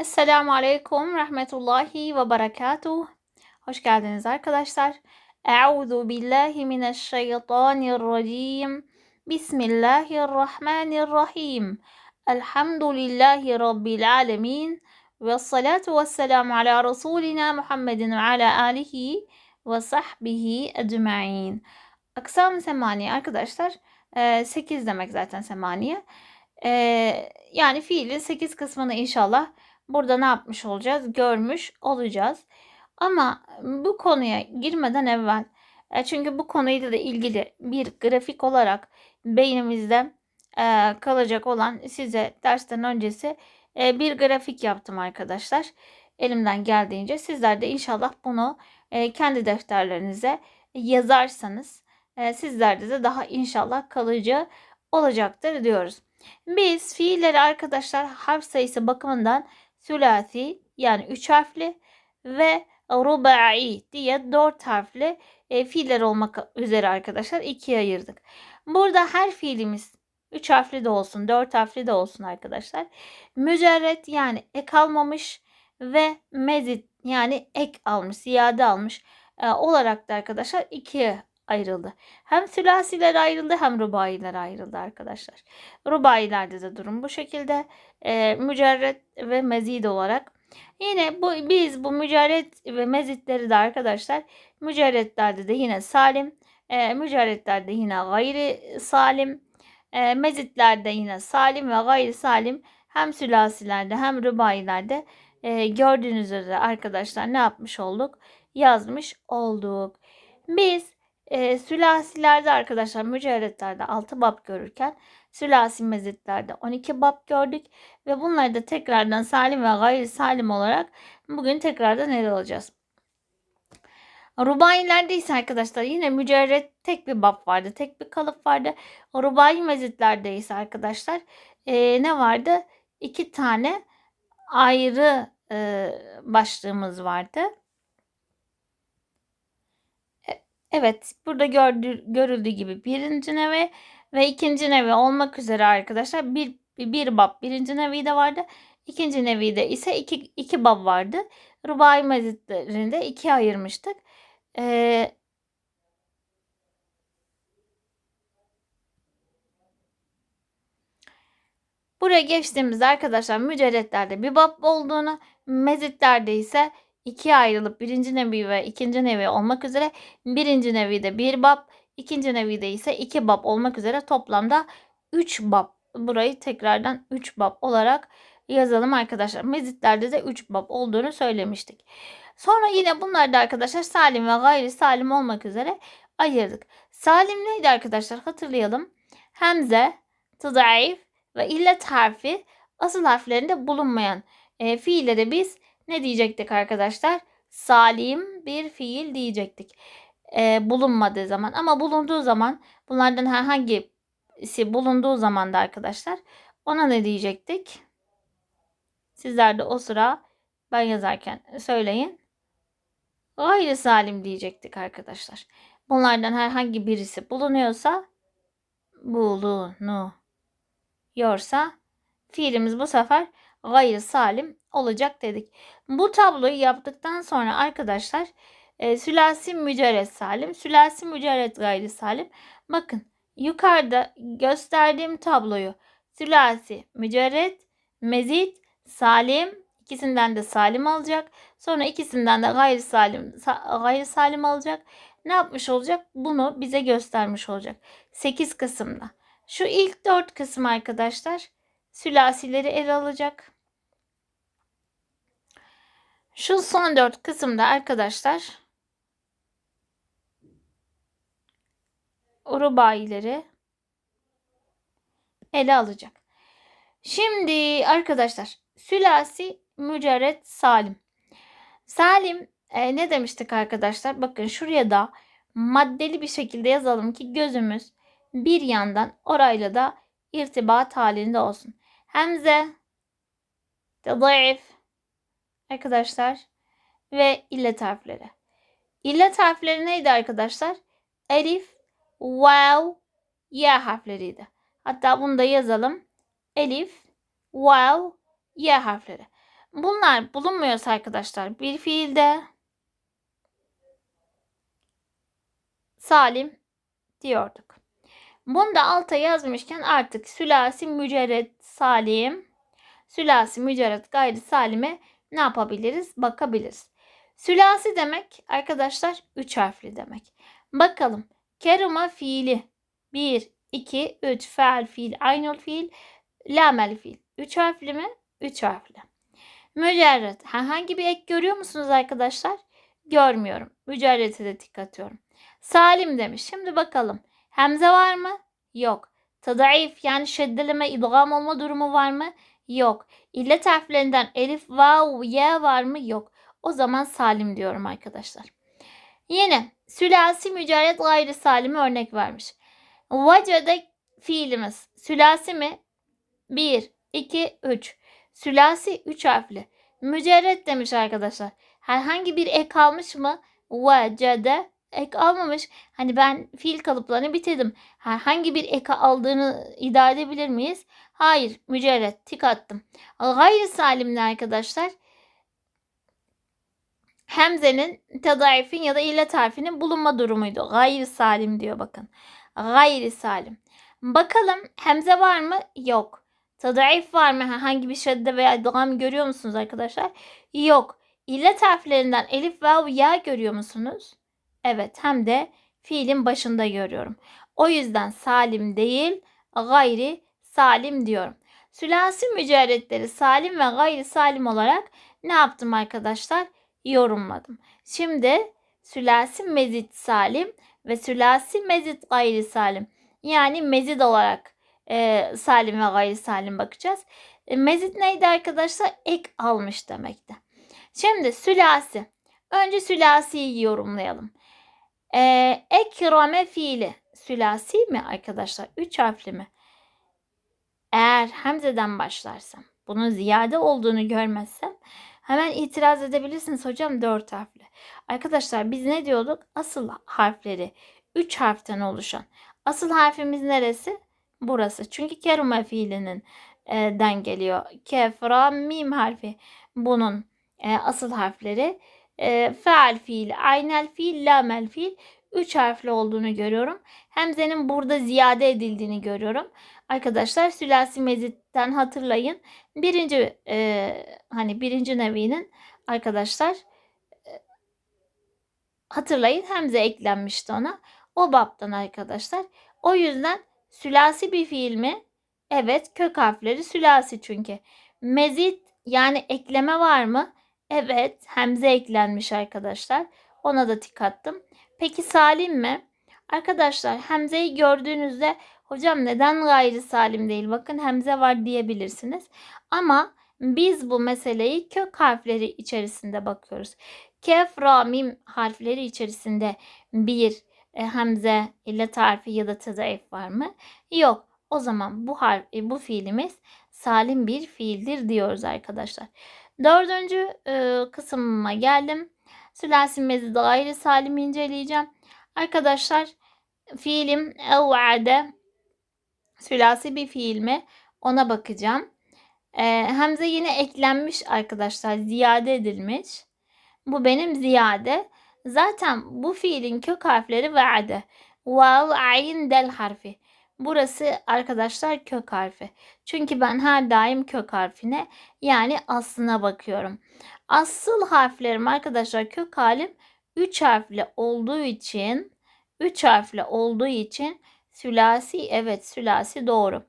Esselamu Aleyküm Rahmetullahi ve Berekatuh. Hoş geldiniz arkadaşlar. Euzu billahi mineşşeytanirracim. Bismillahirrahmanirrahim. Elhamdülillahi Rabbil alemin. Ve salatu ve selamu ala Resulina Muhammedin ve ala alihi ve sahbihi ecma'in. Aksam semani arkadaşlar 8 demek zaten semaniye. Ee, yani fiilin 8 kısmını inşallah burada ne yapmış olacağız? Görmüş olacağız. Ama bu konuya girmeden evvel e, çünkü bu konuyla da ilgili bir grafik olarak beynimizde e, kalacak olan size dersten öncesi e, bir grafik yaptım arkadaşlar. Elimden geldiğince sizler de inşallah bunu kendi defterlerinize yazarsanız sizlerde de daha inşallah kalıcı olacaktır diyoruz. Biz fiilleri arkadaşlar harf sayısı bakımından sülasi yani 3 harfli ve rubai diye 4 harfli e, fiiller olmak üzere arkadaşlar ikiye ayırdık. Burada her fiilimiz 3 harfli de olsun 4 harfli de olsun arkadaşlar. Mücerret yani ek almamış ve mezit yani ek almış, ziyade almış e, olarak da arkadaşlar ikiye ayrıldı. Hem sülasiler ayrıldı hem rubailer ayrıldı arkadaşlar. Rubailerde de durum bu şekilde. E, mücerret ve mezid olarak. Yine bu biz bu mücerret ve mezitleri de arkadaşlar mücerretlerde de yine salim, e, mücerretlerde yine gayri salim, e, mezitlerde yine salim ve gayri salim hem sülasilerde hem rubailerde e, gördüğünüz üzere arkadaşlar ne yapmış olduk? Yazmış olduk. Biz e, sülasilerde arkadaşlar mücerretlerde 6 bab görürken sülasi mezitlerde 12 bab gördük ve bunları da tekrardan salim ve gayri salim olarak bugün tekrardan ele alacağız. Rubailerde ise arkadaşlar yine mücerret tek bir bab vardı. Tek bir kalıp vardı. Rubai mezitlerde ise arkadaşlar e, ne vardı? İki tane ayrı e, başlığımız vardı. Evet burada gördü, görüldüğü gibi birinci nevi ve ikinci nevi olmak üzere arkadaşlar bir, bir bab birinci nevi de vardı. İkinci nevi de ise iki, iki bab vardı. Rubai mezitlerinde ikiye ayırmıştık. Ee, buraya geçtiğimizde arkadaşlar mücerretlerde bir bab olduğunu, mezitlerde ise ikiye ayrılıp birinci nevi ve ikinci nevi olmak üzere birinci nevide bir bab, ikinci nevide ise iki bab olmak üzere toplamda üç bab. Burayı tekrardan üç bab olarak yazalım arkadaşlar. Mezitlerde de üç bab olduğunu söylemiştik. Sonra yine bunlarda arkadaşlar salim ve gayri salim olmak üzere ayırdık. Salim neydi arkadaşlar hatırlayalım. Hemze, tıdaif ve illet harfi asıl harflerinde bulunmayan e, fiilleri biz ne diyecektik arkadaşlar? Salim bir fiil diyecektik. E, bulunmadığı zaman ama bulunduğu zaman bunlardan herhangisi bulunduğu zaman da arkadaşlar ona ne diyecektik? Sizler de o sıra ben yazarken söyleyin. Gayri salim diyecektik arkadaşlar. Bunlardan herhangi birisi bulunuyorsa bulunuyorsa fiilimiz bu sefer gayri salim olacak dedik. Bu tabloyu yaptıktan sonra arkadaşlar e, sülasi mücerret salim, sülasi mücerret gayri salim. Bakın yukarıda gösterdiğim tabloyu sülasi mücerret, mezit, salim ikisinden de salim alacak. Sonra ikisinden de gayri salim gayri salim alacak. Ne yapmış olacak? Bunu bize göstermiş olacak. 8 kısımda. Şu ilk 4 kısım arkadaşlar sülasileri ele alacak. Şu son dört kısımda arkadaşlar rubayileri ele alacak. Şimdi arkadaşlar sülasi mücerret salim. Salim e, ne demiştik arkadaşlar? Bakın şuraya da maddeli bir şekilde yazalım ki gözümüz bir yandan orayla da irtibat halinde olsun. Hemze, tadayif, arkadaşlar ve illet harfleri. İllet harfleri neydi arkadaşlar? Elif, vav, ya harfleriydi. Hatta bunu da yazalım. Elif, vav, ya harfleri. Bunlar bulunmuyorsa arkadaşlar bir fiilde salim diyorduk. Bunu da alta yazmışken artık sülasi mücerret salim, sülasi mücerret gayri salime ne yapabiliriz? Bakabiliriz. Sülasi demek arkadaşlar üç harfli demek. Bakalım. Keruma fiili. 1, 2, 3. Feal fiil, aynul fiil, lamel fiil. Üç harfli mi? Üç harfli. Mücerret. Herhangi bir ek görüyor musunuz arkadaşlar? Görmüyorum. Mücerrete de tik atıyorum. Salim demiş. Şimdi bakalım. Hemze var mı? Yok. Tadayif yani şeddeleme, idgam olma durumu var mı? Yok. İllet harflerinden elif, vav, ya var mı? Yok. O zaman salim diyorum arkadaşlar. Yine sülasi mücerret gayri salimi örnek vermiş. Vacede fiilimiz sülasi mi? 1, 2, 3. Sülasi 3 harfli. Mücerret demiş arkadaşlar. Herhangi bir ek almış mı? Vecede ek almamış. Hani ben fiil kalıplarını bitirdim. Herhangi bir eka aldığını iddia edebilir miyiz? Hayır. Mücerret. Tik attım. Gayri salimli arkadaşlar. Hemzenin, tedayifin ya da illet harfinin bulunma durumuydu. Gayri salim diyor bakın. Gayri salim. Bakalım hemze var mı? Yok. Tadayif var mı? Herhangi bir şedde veya idgam görüyor musunuz arkadaşlar? Yok. İllet harflerinden elif, vav, ya görüyor musunuz? Evet hem de fiilin başında görüyorum. O yüzden salim değil gayri salim diyorum. Sülasi mücerretleri salim ve gayri salim olarak ne yaptım arkadaşlar? Yorumladım. Şimdi sülasi mezit salim ve sülasi mezit gayri salim. Yani mezit olarak e, salim ve gayri salim bakacağız. E, mezit neydi arkadaşlar? Ek almış demekti. Şimdi sülasi. Önce sülasiyi yorumlayalım. Ee, ekrame fiili sülasi mi arkadaşlar? Üç harfli mi? Eğer hemzeden başlarsam, bunun ziyade olduğunu görmezsem hemen itiraz edebilirsiniz hocam dört harfli. Arkadaşlar biz ne diyorduk? Asıl harfleri üç harften oluşan. Asıl harfimiz neresi? Burası. Çünkü keruma fiilinin e, den geliyor. Kefra mim harfi. Bunun e, asıl harfleri e, feal fiil, aynel fiil, lamel fiil üç harfli olduğunu görüyorum. Hemzenin burada ziyade edildiğini görüyorum. Arkadaşlar sülasi mezitten hatırlayın. Birinci e, hani birinci nevinin arkadaşlar e, hatırlayın hemze eklenmişti ona. O baptan arkadaşlar. O yüzden sülasi bir fiil mi? Evet kök harfleri sülasi çünkü. Mezit yani ekleme var mı? Evet, hemze eklenmiş arkadaşlar. Ona da tik attım. Peki salim mi? Arkadaşlar hemzeyi gördüğünüzde hocam neden gayri salim değil? Bakın hemze var diyebilirsiniz. Ama biz bu meseleyi kök harfleri içerisinde bakıyoruz. Kef, ra, mim harfleri içerisinde bir e, hemze, illet harfi ya da tezayif var mı? Yok. O zaman bu harf, e, bu fiilimiz salim bir fiildir diyoruz arkadaşlar. Dördüncü e, kısmıma geldim. Sülasi mezid gayri salim inceleyeceğim. Arkadaşlar fiilim ev'ade sülasi bir fiil mi? Ona bakacağım. E, hemze yine eklenmiş arkadaşlar. Ziyade edilmiş. Bu benim ziyade. Zaten bu fiilin kök harfleri ve'de. Vav, ayn, del harfi. Burası arkadaşlar kök harfi. Çünkü ben her daim kök harfine yani aslına bakıyorum. Asıl harflerim arkadaşlar kök halim 3 harfli olduğu için 3 harfli olduğu için sülasi evet sülasi doğru.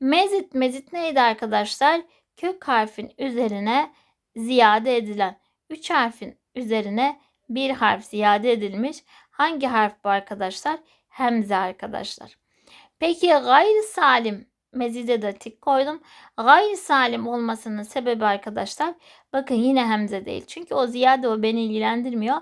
Mezit mezit neydi arkadaşlar? Kök harfin üzerine ziyade edilen 3 harfin üzerine bir harf ziyade edilmiş. Hangi harf bu arkadaşlar? Hemze arkadaşlar. Peki gayri salim mezide de tik koydum. Gayri salim olmasının sebebi arkadaşlar bakın yine hemze değil. Çünkü o ziyade o beni ilgilendirmiyor.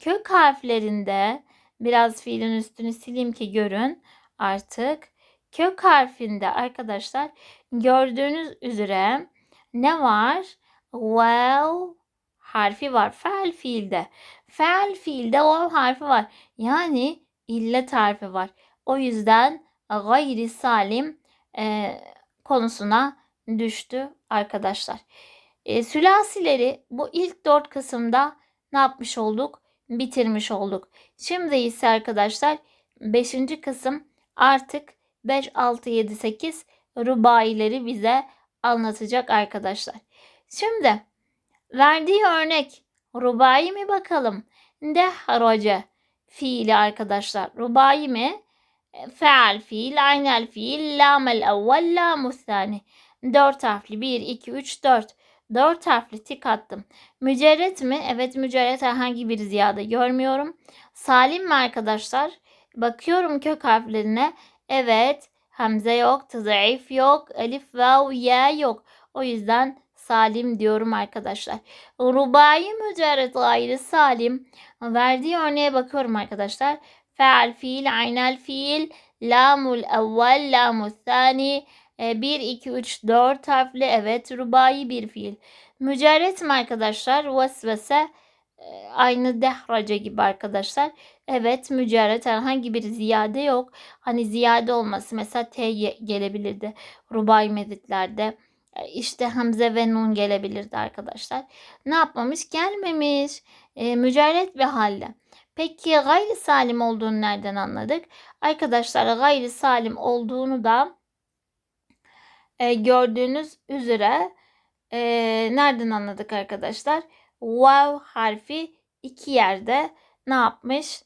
Kök harflerinde biraz fiilin üstünü sileyim ki görün artık. Kök harfinde arkadaşlar gördüğünüz üzere ne var? Well harfi var. Fel fiilde. Fel fiilde o harfi var. Yani illet harfi var. O yüzden gayri salim e, konusuna düştü arkadaşlar. E, sülasileri bu ilk dört kısımda ne yapmış olduk? Bitirmiş olduk. Şimdi ise arkadaşlar 5. kısım artık 5, 6, 7, 8 rubaileri bize anlatacak arkadaşlar. Şimdi verdiği örnek rubai mi bakalım? Dehrace fiili arkadaşlar. Rubai mi? Feal fiil, aynel fiil, lamel evvel, lamus sani. Dört harfli. 1, 2, 3, 4. Dört harfli tik attım. Mücerret mi? Evet mücerret herhangi bir ziyade görmüyorum. Salim mi arkadaşlar? Bakıyorum kök harflerine. Evet. Hamze yok, tızayif yok, elif, vav, ya yok. O yüzden salim diyorum arkadaşlar. Rubai mücerret gayri salim. Verdiği örneğe bakıyorum arkadaşlar. Feal fiil, aynel fiil, lamul evvel, lamul thani. 1, 2, 3, 4 harfli. Evet rubai bir fiil. Mücerret mi arkadaşlar? Vesvese e, aynı dehraca gibi arkadaşlar. Evet mücerret herhangi bir ziyade yok. Hani ziyade olması mesela T gelebilirdi. Rubai meditlerde. E, işte Hamze ve Nun gelebilirdi arkadaşlar. Ne yapmamış? Gelmemiş. E, mücerret bir halde. Peki gayri salim olduğunu nereden anladık? Arkadaşlar gayri salim olduğunu da e, gördüğünüz üzere e, nereden anladık arkadaşlar? Vav harfi iki yerde ne yapmış?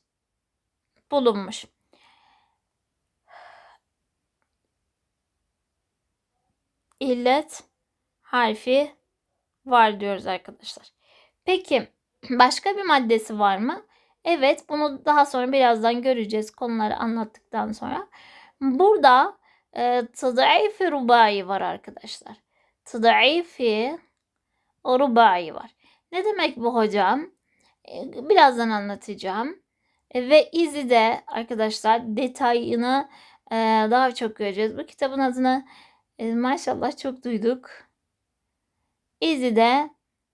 Bulunmuş. İllet harfi var diyoruz arkadaşlar. Peki başka bir maddesi var mı? Evet bunu daha sonra birazdan göreceğiz konuları anlattıktan sonra. Burada e, tadaifi rubai var arkadaşlar. Tadaifi rubai var. Ne demek bu hocam? E, birazdan anlatacağım. E, ve izi de arkadaşlar detayını e, daha çok göreceğiz. Bu kitabın adını e, maşallah çok duyduk. İzi de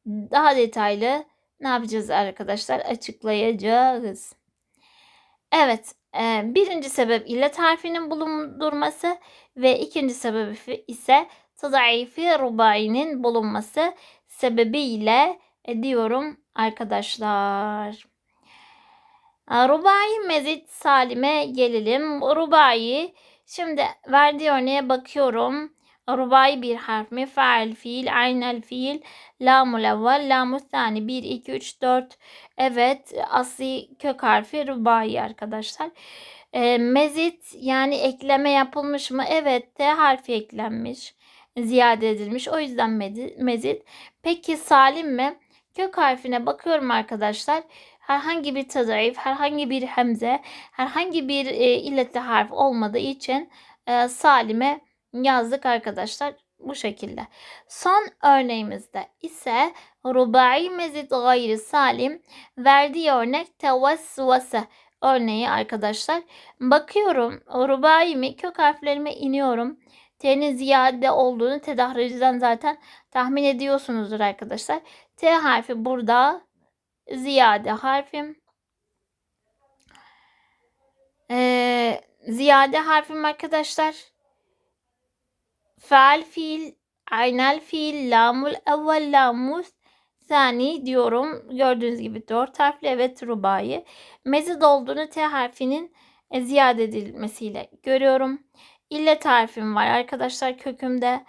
daha detaylı ne yapacağız arkadaşlar? Açıklayacağız. Evet. E, birinci sebep illet harfinin bulundurması ve ikinci sebebi ise tadaifi rubainin bulunması sebebiyle diyorum arkadaşlar. E, rubai mezit salime gelelim. Rubai şimdi verdiği örneğe bakıyorum. Rubai bir harf mi? Fail fiil, aynel fiil, lamul evvel, lamul thani. 1, 2, 3, 4. Evet asli kök harfi rubai arkadaşlar. E, mezit yani ekleme yapılmış mı? Evet T harfi eklenmiş. Ziyade edilmiş. O yüzden mezit. Peki salim mi? Kök harfine bakıyorum arkadaşlar. Herhangi bir tadayif, herhangi bir hemze, herhangi bir e, illetli harf olmadığı için e, salime yazdık arkadaşlar bu şekilde. Son örneğimizde ise rubai mezit gayri salim verdiği örnek tevessvese örneği arkadaşlar. Bakıyorum rubai mi kök harflerime iniyorum. T'nin ziyade olduğunu tedahriciden zaten tahmin ediyorsunuzdur arkadaşlar. T harfi burada ziyade harfim. Ee, ziyade harfim arkadaşlar faal fiil, aynel fiil, lamul evvel, lamus sani diyorum. Gördüğünüz gibi dört harfli evet rubayı. Mezid olduğunu T harfinin e, ziyade edilmesiyle görüyorum. İllet harfim var arkadaşlar kökümde.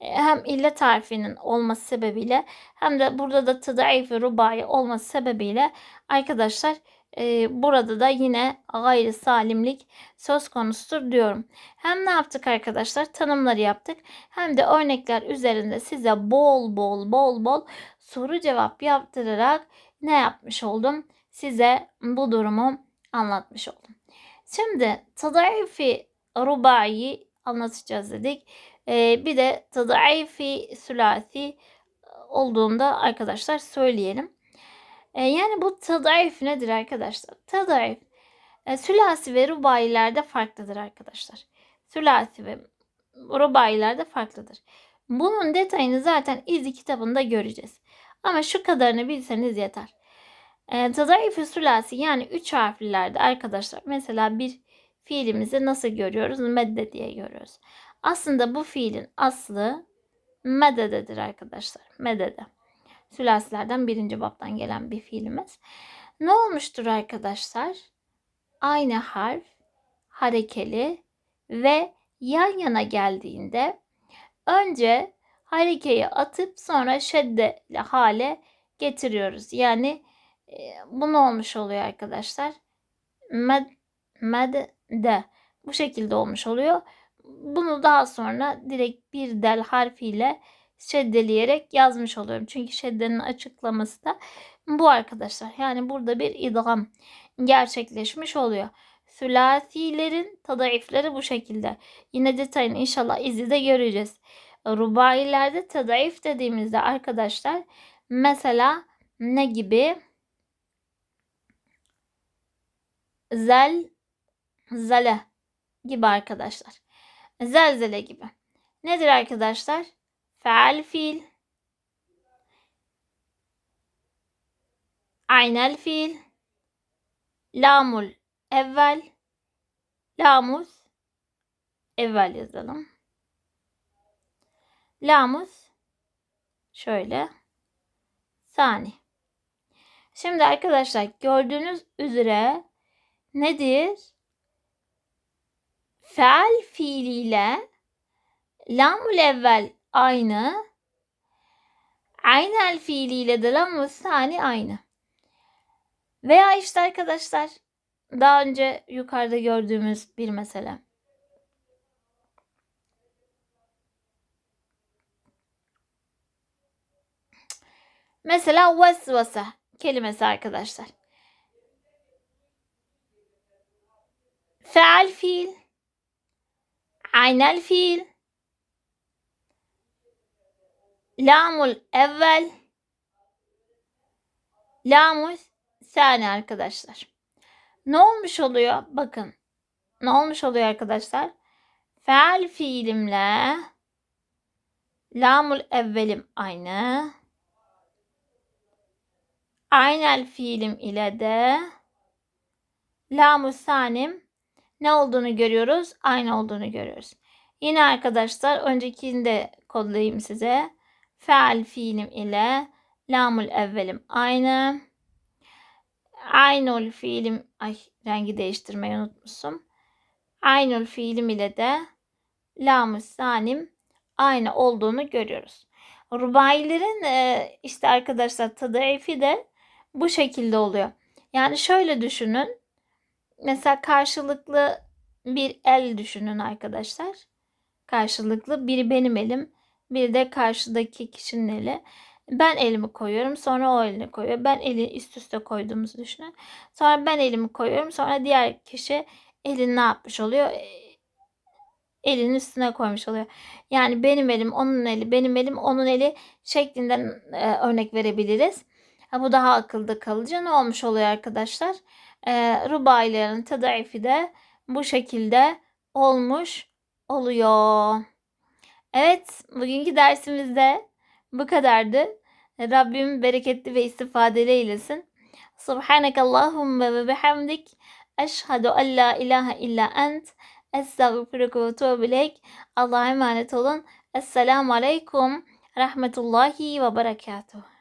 E, hem illet harfinin olması sebebiyle hem de burada da tadayif ve rubai olması sebebiyle arkadaşlar burada da yine gayri salimlik söz konusudur diyorum. Hem ne yaptık arkadaşlar? Tanımları yaptık. Hem de örnekler üzerinde size bol bol bol bol soru cevap yaptırarak ne yapmış oldum? Size bu durumu anlatmış oldum. Şimdi tadaifi rubai anlatacağız dedik. Ee, bir de tadaifi sülasi olduğunda arkadaşlar söyleyelim. E, yani bu tadayif nedir arkadaşlar? Tadayif e, sülasi ve rubailerde farklıdır arkadaşlar. Sülasi ve rubailerde farklıdır. Bunun detayını zaten izi kitabında göreceğiz. Ama şu kadarını bilseniz yeter. E, tadayif sülasi yani üç harflilerde arkadaşlar mesela bir fiilimizi nasıl görüyoruz? Medde diye görüyoruz. Aslında bu fiilin aslı medededir arkadaşlar. Medede. Sülasilerden birinci babdan gelen bir fiilimiz. Ne olmuştur arkadaşlar? Aynı harf harekeli ve yan yana geldiğinde önce harekeyi atıp sonra şeddeli hale getiriyoruz. Yani e, bu ne olmuş oluyor arkadaşlar? Med, med de bu şekilde olmuş oluyor. Bunu daha sonra direkt bir del harfiyle şeddeleyerek yazmış oluyorum. Çünkü şeddenin açıklaması da bu arkadaşlar. Yani burada bir idgam gerçekleşmiş oluyor. Sülasilerin tadaifleri bu şekilde. Yine detayını inşallah izide göreceğiz. Rubailerde tadaif dediğimizde arkadaşlar mesela ne gibi? Zel, zele gibi arkadaşlar. Zelzele gibi. Nedir arkadaşlar? Feal fiil. Aynel fiil. Lamul evvel. Lamus evvel yazalım. Lamus şöyle. Sani. Şimdi arkadaşlar gördüğünüz üzere nedir? Feal fiiliyle lamul evvel aynı. Aynel fiiliyle de lamul sani aynı. Veya işte arkadaşlar daha önce yukarıda gördüğümüz bir mesele. Mesela vesvese kelimesi arkadaşlar. Feal fiil, aynel fiil, lamul evvel, lamul sani arkadaşlar. Ne olmuş oluyor? Bakın. Ne olmuş oluyor arkadaşlar? Feal fiilimle lamul evvelim aynı. Aynel fiilim ile de lamus sanim ne olduğunu görüyoruz? Aynı olduğunu görüyoruz. Yine arkadaşlar öncekini de kodlayayım size. Feal fiilim ile lamul evvelim aynı. Aynul fiilim ay rengi değiştirmeyi unutmuşum. Aynul fiilim ile de lamus sanim aynı olduğunu görüyoruz. Rubailerin e, işte arkadaşlar tadaifi de bu şekilde oluyor. Yani şöyle düşünün. Mesela karşılıklı bir el düşünün arkadaşlar. Karşılıklı biri benim elim, bir de karşıdaki kişinin eli. Ben elimi koyuyorum, sonra o elini koyuyor. Ben eli üst üste koyduğumuzu düşünün. Sonra ben elimi koyuyorum, sonra diğer kişi elini ne yapmış oluyor? Elinin üstüne koymuş oluyor. Yani benim elim, onun eli, benim elim, onun eli şeklinden e, örnek verebiliriz. Ha, bu daha akılda kalıcı. Ne olmuş oluyor arkadaşlar? E, rubailerin tadaifi de bu şekilde olmuş oluyor. Evet, bugünkü dersimizde bu kadardı. Rabbim bereketli ve istifadeli eylesin. Subhaneke Allahümme ve bihamdik. Eşhedü en la ilahe illa ent. Estağfiruke ve tuğbe ileyk. Allah'a emanet olun. Esselamu aleyküm. Rahmetullahi ve berekatuhu.